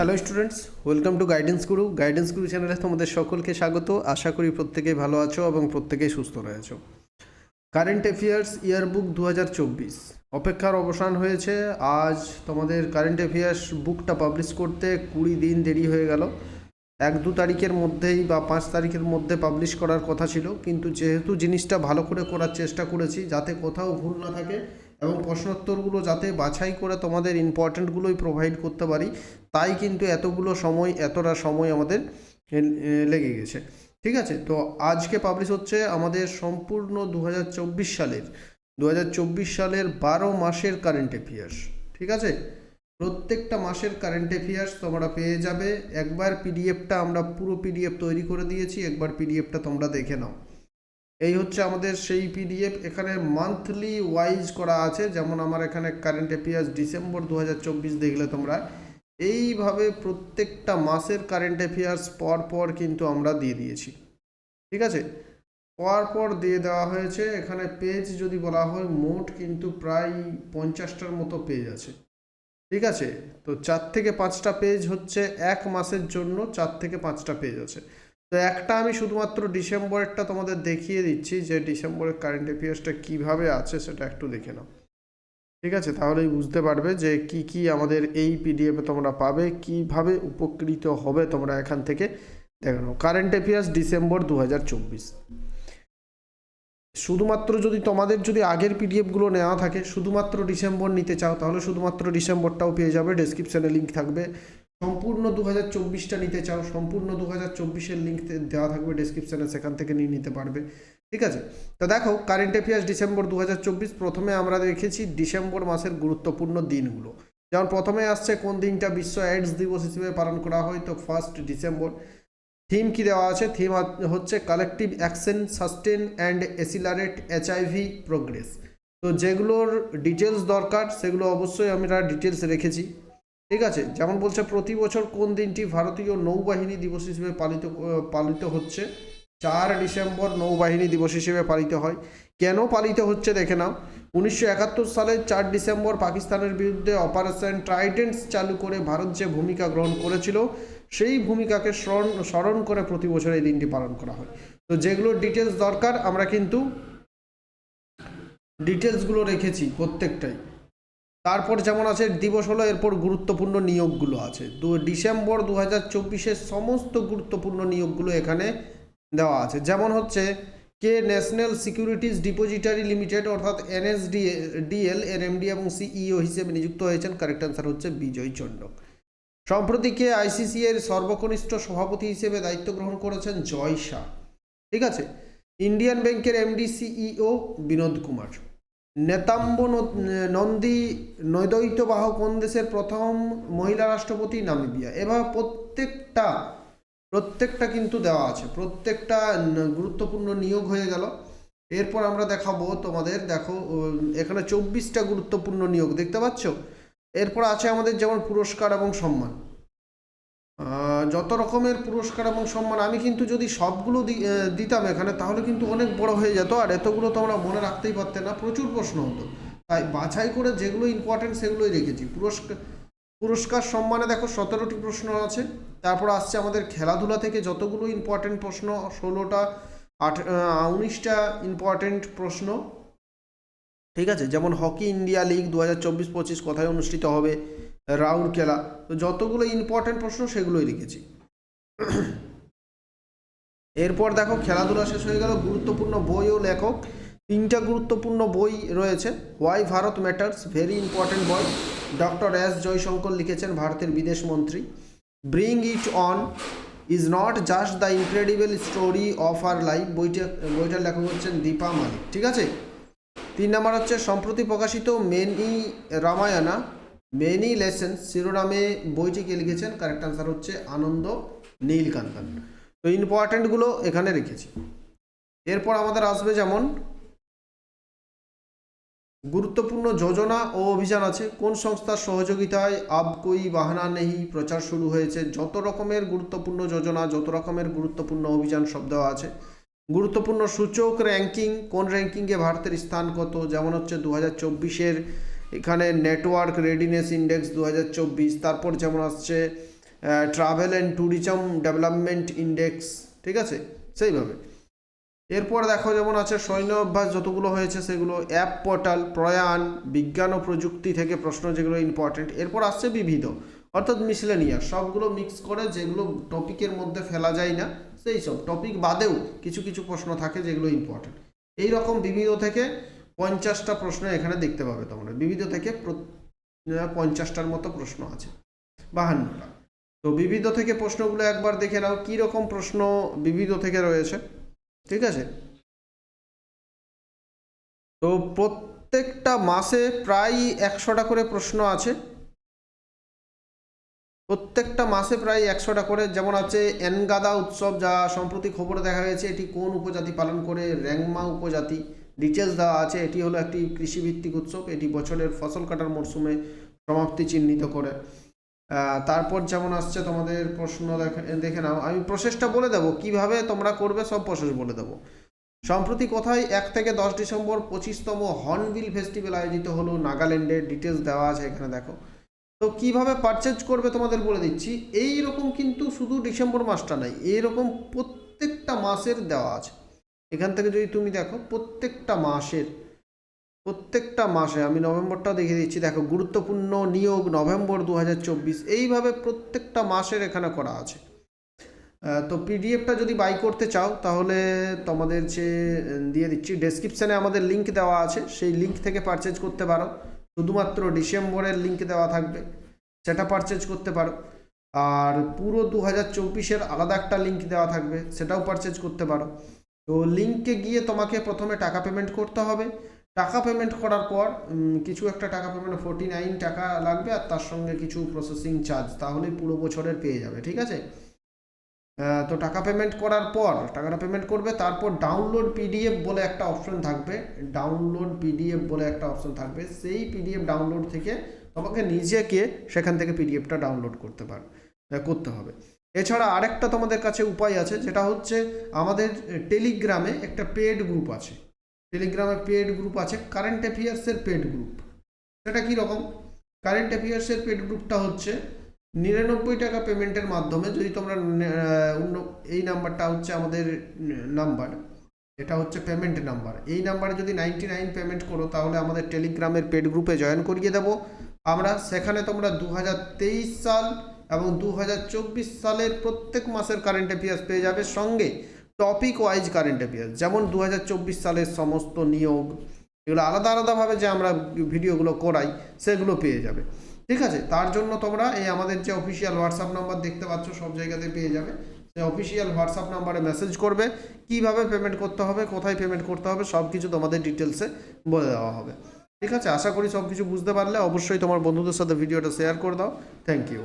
Hello students welcome to guidance Guru guidance Guru চ্যানেলে তোমাদের সকলকে স্বাগত। আশা করি প্রত্যেকেই ভালো আছো এবং প্রত্যেকেই সুস্থ রয়েছো। কারেন্ট অ্যাফেয়ার্স ইয়ারবুক দু হাজার চব্বিশ। অপেক্ষার অবসান হয়েছে। আজ তোমাদের কারেন্ট অ্যাফেয়ার্স বুকটা পাবলিশ করতে কুড়ি দিন দেরি হয়ে গেল। এক দু তারিখের মধ্যেই বা পাঁচ তারিখের মধ্যে পাবলিশ করার কথা ছিল। কিন্তু যেহেতু জিনিসটা ভালো করে করার চেষ্টা করেছি, যাতে কোথাও ভুল না থাকে এবং প্রশ্নোত্তরগুলো যাতে বাছাই করে তোমাদের ইম্পর্ট্যান্টগুলোই প্রোভাইড করতে পারি, তাই কিন্তু এতগুলো সময়, এতটা সময় আমাদের লেগে গেছে। ঠিক আছে? তো আজকে পাবলিশ হচ্ছে আমাদের সম্পূর্ণ দু হাজার চব্বিশ সালের দু হাজার চব্বিশ সালের বারো মাসের কারেন্ট অ্যাফেয়ার্স ঠিক আছে? প্রত্যেকটা মাসের কারেন্ট অ্যাফেয়ার্স তোমরা পেয়ে যাবে। একবার পিডিএফটা আমরা পুরো পিডিএফ তৈরি করে দিয়েছি, একবার পিডিএফটা তোমরা দেখে নাও। এই হচ্ছে আমাদের সেই পিডিএফ এখানে মান্থলি ওয়াইজ করা আছে, যেমন আমার এখানে কারেন্ট অ্যাফেয়ার্স ডিসেম্বর দু হাজার চব্বিশ দেখলে তোমরা, এইভাবে প্রত্যেকটা মাসের কারেন্ট অ্যাফেয়ার্স পর পর কিন্তু আমরা দিয়ে দিয়েছি। ঠিক আছে? পর পর দিয়ে দেওয়া হয়েছে, এখানে পেজ যদি বলা হয়, মোট কিন্তু প্রায় পঞ্চাশটার মতো পেজ আছে। ঠিক আছে? তো চার থেকে পাঁচটা পেজ হচ্ছে এক মাসের জন্য, চার থেকে পাঁচটা পেজ আছে। তো একটা আমি শুধুমাত্র ডিসেম্বরেরটা তোমাদের দেখিয়ে দিচ্ছি যে ডিসেম্বরের কারেন্ট অ্যাফেয়ার্সটা কীভাবে আছে সেটা একটু দেখে নাও। ঠিক আছে? তাহলেই বুঝতে পারবে যে কি কি আমাদের এই পিডিএফে তোমরা পাবে, কীভাবে উপকৃত হবে তোমরা এখান থেকে দেখে নাও। কারেন্ট অ্যাফেয়ার্স ডিসেম্বর দু হাজার চব্বিশ। শুধুমাত্র যদি তোমাদের যদি আগের পিডিএফগুলো নেওয়া থাকে, শুধুমাত্র ডিসেম্বর নিতে চাও, তাহলে শুধুমাত্র ডিসেম্বরটাও পেয়ে যাবে। ডেসক্রিপশানে লিঙ্ক থাকবে। সম্পূর্ণ দু হাজার চব্বিশটা নিতে চাও, সম্পূর্ণ দু হাজার চব্বিশের লিঙ্ক দেওয়া থাকবে ডেসক্রিপশানে সেখান থেকে নিয়ে নিতে পারবে। ঠিক আছে? তো দেখো কারেন্ট অ্যাফেয়ার্স ডিসেম্বর দু হাজার চব্বিশ, প্রথমে আমরা দেখেছি ডিসেম্বর মাসের গুরুত্বপূর্ণ দিনগুলো। যেমন প্রথমে আসছে কোন দিনটা বিশ্ব এইডস দিবস হিসেবে পালন করা হয়, তো ফার্স্ট ডিসেম্বর। থিম কি দেওয়া আছে? থিম হচ্ছে collective action sustain and accelerate HIV progress তো যেগুলোর ডিটেলস দরকার, সেগুলো অবশ্যই আমরা ডিটেলস রেখেছি। ঠিক আছে, যেমন বলছে, প্রতি বছর কোন দিনটি ভারতীয় নৌবাহিনী দিবস হিসেবে পালিত পালিত হচ্ছে? চার ডিসেম্বর নৌবাহিনী দিবস হিসেবে পালিত হয়। কেন পালিত হচ্ছে দেখে নাও। উনিশশো একাত্তর সালের চার ডিসেম্বর পাকিস্তানের বিরুদ্ধে অপারেশন ট্রাইডেন্টস চালু করে ভারত যে ভূমিকা গ্রহণ করেছিল, সেই ভূমিকাকে স্মরণ স্মরণ করে প্রতি বছর এই দিনটি পালন করা হয়। তো যেগুলো ডিটেলস দরকার, আমরা কিন্তু ডিটেলসগুলো রেখেছি প্রত্যেকটাই। তারপর যেমন আছে, দিবস হলো এরপর গুরুত্বপূর্ণ নিয়োগগুলো আছে। দু ডিসেম্বর দু হাজার চব্বিশের সমস্ত গুরুত্বপূর্ণ নিয়োগগুলো এখানে দেওয়া আছে। যেমন হচ্ছে কে ন্যাশনাল সিকিউরিটিজ ডিপোজিটারি লিমিটেড অর্থাৎ এনএসডি ডিএল এর এমডি এবং সিইও হিসেবে নিযুক্ত হয়েছেন। কারেক্ট অ্যান্সার হচ্ছে বিজয় চন্ডক সম্প্রতি কে আইসিসি এর সর্বকনিষ্ঠ সভাপতি হিসেবে দায়িত্ব গ্রহণ করেছেন জয় শাহ। ঠিক আছে? ইন্ডিয়ান ব্যাংকের এমডি সিইও বিনোদ কুমার। নেতাম্ব নন্দী নৈদৈত্যবাহ কোন দেশের প্রথম মহিলা রাষ্ট্রপতি? নামিবিয়া। এভাবে প্রত্যেকটা প্রত্যেকটা কিন্তু দেওয়া আছে। প্রত্যেকটা গুরুত্বপূর্ণ নিয়োগ হয়ে গেল। এরপর আমরা দেখাবো তোমাদের, দেখো, এখানে চব্বিশটা গুরুত্বপূর্ণ নিয়োগ, দেখতে পাচ্ছ? এরপর আছে আমাদের যেমন পুরস্কার এবং সম্মান। যত রকমের পুরস্কার এবং সম্মান, আমি কিন্তু যদি সবগুলো দিতাম এখানে, তাহলে কিন্তু অনেক বড় হয়ে যেত। আর এতগুলো তোমরা মনে রাখতেই পারতে না, প্রচুর প্রশ্ন হতো। তাই বাছাই করে যেগুলো ইম্পর্টেন্ট সেগুলোই রেখেছি। পুরস্কার পুরস্কার, সম্মানে দেখো সতেরোটি প্রশ্ন আছে। তারপর আসছে আমাদের খেলাধুলা থেকে যতগুলো ইম্পর্টেন্ট প্রশ্ন, ষোলোটা আট উনিশটা ইম্পর্টেন্ট প্রশ্ন। ঠিক আছে? যেমন হকি ইন্ডিয়া লিগ দু হাজার চব্বিশ পঁচিশ কোথায় অনুষ্ঠিত হবে? রাউরকেলা। তো যতগুলো ইম্পর্টেন্ট প্রশ্ন সেগুলোই লিখেছি এরপর দেখো, খেলাধুলা শেষ হয়ে গেল। গুরুত্বপূর্ণ বই ও লেখক। তিনটা গুরুত্বপূর্ণ বই রয়েছে। Why Bharat matters very important বই। ডক্টর এস জয়শঙ্কর লিখেছেন, ভারতের বিদেশ মন্ত্রী। Bring it on is not just the incredible story of our life বইটা বইটার লেখক হচ্ছেন দীপা মালিক। ঠিক আছে? তিন নম্বর হচ্ছে, সম্প্রতি প্রকাশিত মেনি রামায়ণা, মেনি লেসেন, শিরোনামে বইটিকে লিখেছেন? কারেক্ট আনসার হচ্ছে আনন্দ নীলকান্তন তো ইম্পর্ট্যান্টগুলো এখানে রেখেছি। এরপর আমাদের আসবে যেমন, গুরুত্বপূর্ণ যোজনা ও অভিযান আছে। কোন সংস্থার সহযোগিতায় আব কই বাহানা নেহি প্রচার শুরু হয়েছে? যত রকমের গুরুত্বপূর্ণ যোজনা, যত রকমের গুরুত্বপূর্ণ অভিযান সব দেওয়া আছে। গুরুত্বপূর্ণ সূচক র্যাঙ্কিং কোন র্যাঙ্কিংয়ে ভারতের স্থান কত? যেমন হচ্ছে দু হাজার চব্বিশের এখানে নেটওয়ার্ক রেডিনেস ইন্ডেক্স দু হাজার চব্বিশ, তারপর যেমন আসছে travel and tourism development index ঠিক আছে? সেইভাবে। এরপর দেখো যেমন আছে, সৈন্য অভ্যাস যতগুলো হয়েছে সেগুলো অ্যাপ পোর্টাল প্রয়াণ, বিজ্ঞান ও প্রযুক্তি থেকে প্রশ্ন যেগুলো ইম্পর্টেন্ট এরপর আসছে বিবিধ, অর্থাৎ মিসলেনিয়াস সবগুলো মিক্স করে যেগুলো টপিকের মধ্যে ফেলা যায় না। সেই সব টপিক বাদেও কিছু কিছু প্রশ্ন থাকে যেগুলো ইম্পর্টেন্ট এই রকম বিবিধ থেকে পঞ্চাশটা প্রশ্ন এখানে দেখতে পাবে তোমরা। বিবিধ থেকে পঞ্চাশটার মতো প্রশ্ন আছে। বাহান্নটা। তো বিবিধ থেকে প্রশ্নগুলো একবার দেখে নাও, কী রকম প্রশ্ন বিবিধ থেকে রয়েছে? ঠিক আছে? তো প্রত্যেকটা মাসে প্রায় একশোটা করে প্রশ্ন আছে। প্রত্যেকটা মাসে প্রায় একশোটা করে, যেমন আছে এনগাদা উৎসব যা সম্প্রতি খবরে দেখা গেছে, এটি কোন উপজাতি পালন করে, র্যাংমা উপজাতি ডিটেলস দেওয়া আছে, এটি হলো একটি কৃষিভিত্তিক উৎসব, এটি বছরের ফসল কাটার মরশুমে সমাপ্তি চিহ্নিত করে। তারপর যেমন আসছে তোমাদের প্রশ্ন দেখে নাও, আমি প্রসেসটা বলে দেবো, কীভাবে তোমরা করবে সব প্রসেস বলে দেবো। সম্প্রতি কোথায় এক থেকে দশ ডিসেম্বর পঁচিশতম হর্নবিল ফেস্টিভ্যাল আয়োজিত হলো নাগাল্যান্ডের ডিটেলস দেওয়া আছে এখানে দেখো। তো কীভাবে পারচেজ করবে তোমাদের বলে দিচ্ছি। এই রকম কিন্তু শুধু ডিসেম্বর মাসটা নাই এইরকম প্রত্যেকটা মাসের দেওয়া আছে। এখান থেকে যদি তুমি দেখো, প্রত্যেকটা মাসের, প্রত্যেকটা মাসে আমি নভেম্বরটাও দেখিয়ে দিচ্ছি। দেখো, গুরুত্বপূর্ণ নিয়োগ নভেম্বর দু হাজার চব্বিশ, এইভাবে প্রত্যেকটা মাসের এখানে করা আছে। তো পিডিএফটা যদি বাই করতে চাও, তাহলে তোমাদের যে, দিয়ে দিচ্ছি ডেসক্রিপশানে আমাদের লিংক দেওয়া আছে। সেই লিংক থেকে পারচেজ করতে পারো। শুধুমাত্র ডিসেম্বরের লিংক দেওয়া থাকবে, সেটা পারচেজ করতে পারো। আর পুরো দু হাজার চব্বিশের আলাদা একটা লিঙ্ক দেওয়া থাকবে, সেটাও পারচেজ করতে পারো। তো লিঙ্কে গিয়ে তোমাকে প্রথমে টাকা পেমেন্ট করতে হবে। টাকা পেমেন্ট করার পর কিছু একটা টাকা পেমেন্ট ফোর্টি নাইন টাকা লাগবে আর তার সঙ্গে কিছু প্রসেসিং চার্জ তাহলেই পুরো বছরের পেয়ে যাবে, ঠিক আছে? তো টাকা পেমেন্ট করার পর, টাকাটা পেমেন্ট করবে, তারপর ডাউনলোড পিডিএফ বলে একটা অপশন থাকবে। ডাউনলোড পিডিএফ বলে একটা অপশন থাকবে। সেই পিডিএফ ডাউনলোড থেকে তোমাকে নিজেকে সেখান থেকে পিডিএফটা ডাউনলোড করতে পার করতে হবে। এছাড়া আরেকটা তোমাদের কাছে উপায় আছে, যেটা হচ্ছে আমাদের টেলিগ্রামে একটা পেড গ্রুপ আছে। টেলিগ্রামে পেড গ্রুপ আছে কারেন্ট অ্যাফেয়ার্সের পেড গ্রুপ সেটা কী রকম? কারেন্ট অ্যাফেয়ার্সের পেড গ্রুপটা হচ্ছে নিরানব্বই টাকা পেমেন্টের মাধ্যমে যদি তোমরা অন্য- এই নাম্বারটা হচ্ছে আমাদের নাম্বার, এটা হচ্ছে পেমেন্ট নাম্বার। এই নাম্বারে যদি নাইনটি নাইন পেমেন্ট করো, তাহলে আমাদের টেলিগ্রামের পেড গ্রুপে জয়েন করিয়ে দেবো। আমরা সেখানে তোমরা দু হাজার তেইশ সাল এবং দু হাজার চব্বিশ সালের প্রত্যেক মাসের কারেন্ট অ্যাফেয়ার্স পেয়ে যাবে। সঙ্গে টপিক ওয়াইজ কারেন্ট অ্যাফেয়ার্স যেমন দু হাজার চব্বিশ সালের সমস্ত নিয়োগ, এগুলো আলাদা আলাদাভাবে যে আমরা ভিডিওগুলো করাই, সেগুলো পেয়ে যাবে। ঠিক আছে? তার জন্য তোমরা এই আমাদের যে অফিসিয়াল হোয়াটসঅ্যাপ নাম্বার দেখতে পাচ্ছ, সব জায়গাতে পেয়ে যাবে। সেই অফিসিয়াল হোয়াটসঅ্যাপ নাম্বারে মেসেজ করবে, কীভাবে পেমেন্ট করতে হবে, কোথায় পেমেন্ট করতে হবে সব কিছু তোমাদের ডিটেলসে বলে দেওয়া হবে। ঠিক আছে? আশা করি সব কিছু বুঝতে পারলে, অবশ্যই তোমার বন্ধুদের সাথে ভিডিওটা শেয়ার করে দাও। Thank you